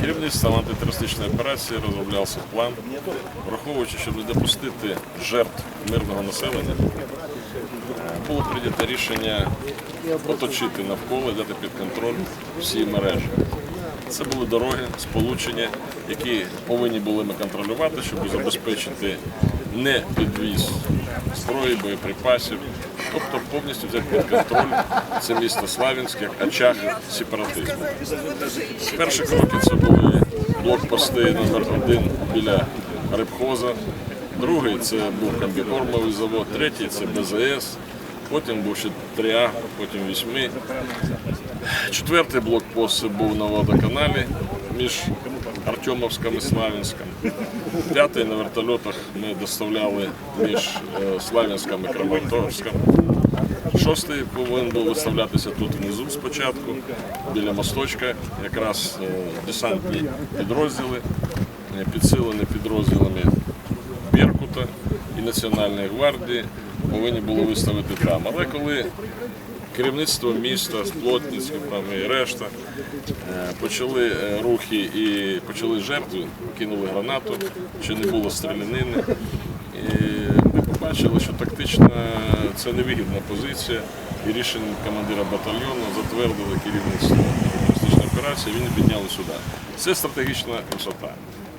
Керівництвом антитерористичної операції розроблявся план, враховуючи, щоб не допустити жертв мирного населення, було прийнято рішення оточити навколо і дати під контроль всі мережі. Це були дороги, сполучення, які повинні були ми контролювати, щоб забезпечити не підвіз зброї, боєприпасів, тобто повністю взяти під контроль це місто Славянськ як очаг сепаратизму. Перші кроки це були блокпости номер один біля Рибхоза, другий це був комбікормовий завод, третій це БЗС, потім був ще 3А, потім 8. Четвертий блокпост це був на водоканалі між Артемовськом і Славянськом. П'ятий на вертольотах ми доставляли між е, Славянськом і Краматорськом. Шостий повинен був виставлятися тут внизу спочатку, біля мосточка, якраз е, десантні підрозділи, е, підсилені підрозділами Беркута і Національної гвардії, повинні були виставити там. Але коли керівництво міста, Плотницьке там і решта е, почали е, рухи і почали жертви, кинули гранату, ще не було стрілянини. І ми побачили, що тактично це невигідна позиція, і рішенням командира батальйону затвердили керівництво терористичної операції, він підняли сюди. Це стратегічна висота.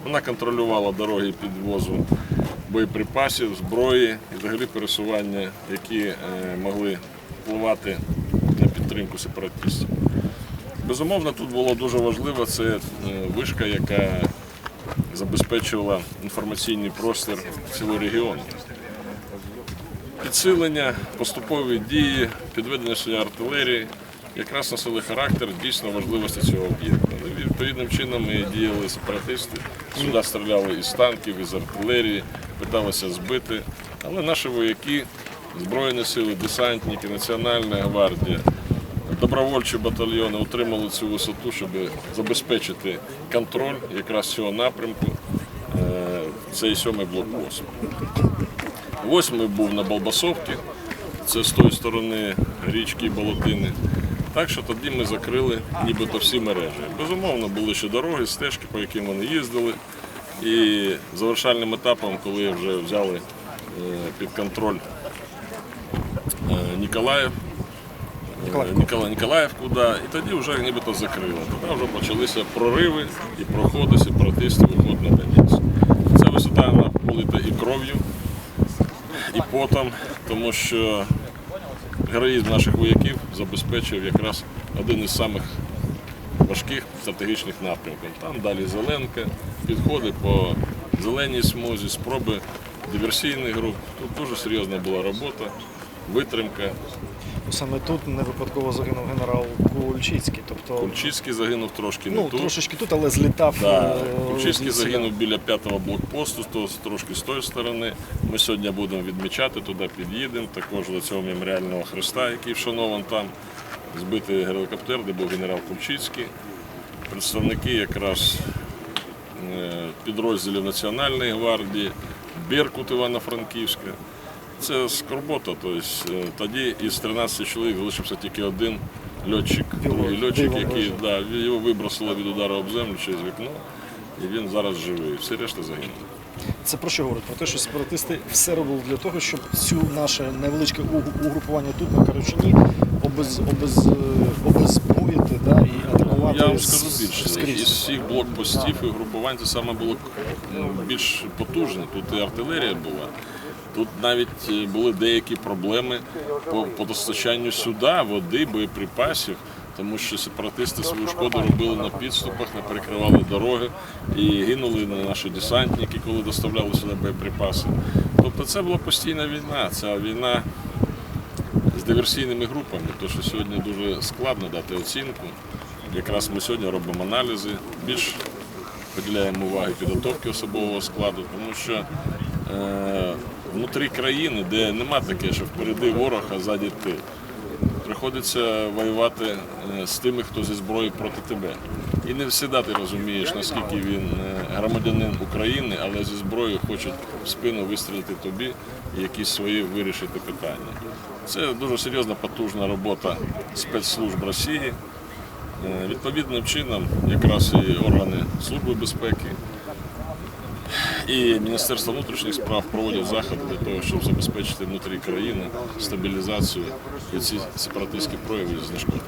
Вона контролювала дороги підвозу боєприпасів, зброї і взагалі пересування, які е, могли впливати на підтримку сепаратистів. Безумовно, тут було дуже важливо це е, вишка, яка забезпечувала інформаційний простір цілого регіону. Підсилення, поступові дії, підведення сюди артилерії якраз носили характер дійсно важливості цього об'єкту. Відповідним чином ми діяли сепаратисти, сюди стріляли із танків, із артилерії, питалися збити. Але наші вояки, Збройні сили, десантники, Національна гвардія, добровольчі батальйони утримали цю висоту, щоб забезпечити контроль якраз цього напрямку. Е, Цей сьомий блокпост. Восьмий був на Балбасовці, це з тої сторони річки Болотини. Так що тоді ми закрили нібито всі мережі. Безумовно, були ще дороги, стежки, по яким вони їздили. І завершальним етапом, коли вже взяли е, під контроль е, Ніколаїв, е, Ніколаївку, да, і тоді вже нібито закрили. Тоді вже почалися прориви і проходи сепаратистів виход на Донецьк. Ця висота вона полита і кров'ю, і потом, тому що героїзм наших вояків забезпечив якраз один із самих важких стратегічних напрямків. Там далі Зеленка, підходи по зеленій смузі, спроби диверсійних груп. Тут дуже серйозна була робота, витримка. Саме тут не випадково загинув генерал Кульчицький. Тобто, Кульчицький загинув трошки не ну, тут. трошечки тут, але злітав. Да. е, Кульчицький загинув біля п'ятого блокпосту, то трошки з тої сторони. Ми сьогодні будемо відмічати, туди під'їдемо. Також до цього меморіального хреста, який вшанован там. Збитий гелікоптер, де був генерал Кульчицький. Представники якраз е, підрозділів Національної гвардії, Беркут Івано-Франківська. Це скорбота. Тобто, тоді із 13 чоловік залишився тільки один льотчик, другий льотчик, який да, його вибросило від удару об землю через вікно, і він зараз живий. Всі решта загинули. Це про що говорить? Про те, що сепаратисти все робили для того, щоб цю наше невеличке угрупування тут на Карачині обез, обез, е, обезброїти да, і атакувати Я вам скажу більше. скрізь. Із всіх блокпостів і групувань це саме було ну, більш потужне. Тут і артилерія була. Тут навіть е, були деякі проблеми по, по достачанню сюди, води, боєприпасів, тому що сепаратисти свою шкоду робили на підступах, не перекривали дороги і гинули на наші десантники, коли доставляли сюди боєприпаси. Тобто це була постійна війна. Ця війна диверсійними групами, тому що сьогодні дуже складно дати оцінку. Якраз ми сьогодні робимо аналізи, більш приділяємо уваги підготовки особового складу, тому що е, внутрі країни, де нема таке, що впереди ворог, а ти, приходиться воювати е, з тими, хто зі зброєю проти тебе. І не завжди ти розумієш, наскільки він е, громадянин України, але зі зброєю хоче в спину вистрілити тобі і якісь свої вирішити питання. Це дуже серйозна потужна робота спецслужб Росії. Е, Відповідним чином якраз і органи Служби безпеки і Міністерство внутрішніх справ проводять заходи для того, щоб забезпечити внутрі країни стабілізацію і ці сепаратистські прояви знешкодити.